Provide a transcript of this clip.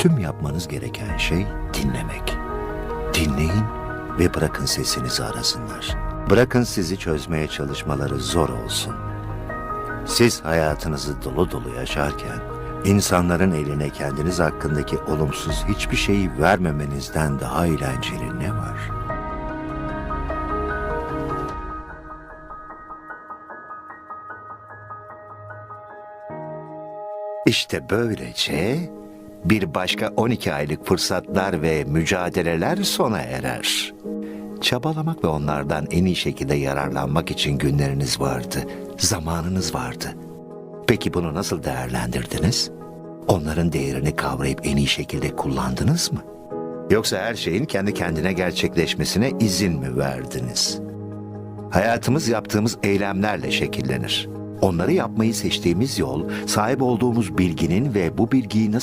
Tüm yapmanız gereken şey dinlemek. Dinleyin ve bırakın sesinizi arasınlar. Bırakın sizi çözmeye çalışmaları zor olsun. Siz hayatınızı dolu dolu yaşarken, insanların eline kendiniz hakkındaki olumsuz hiçbir şeyi vermemenizden daha eğlenceli ne var? İşte böylece bir başka 12 aylık fırsatlar ve mücadeleler sona erer. Çabalamak ve onlardan en iyi şekilde yararlanmak için günleriniz vardı, zamanınız vardı. Peki bunu nasıl değerlendirdiniz? Onların değerini kavrayıp en iyi şekilde kullandınız mı? Yoksa her şeyin kendi kendine gerçekleşmesine izin mi verdiniz? Hayatımız yaptığımız eylemlerle şekillenir. Onları yapmayı seçtiğimiz yol, sahip olduğumuz bilginin ve bu bilgiyi nasıl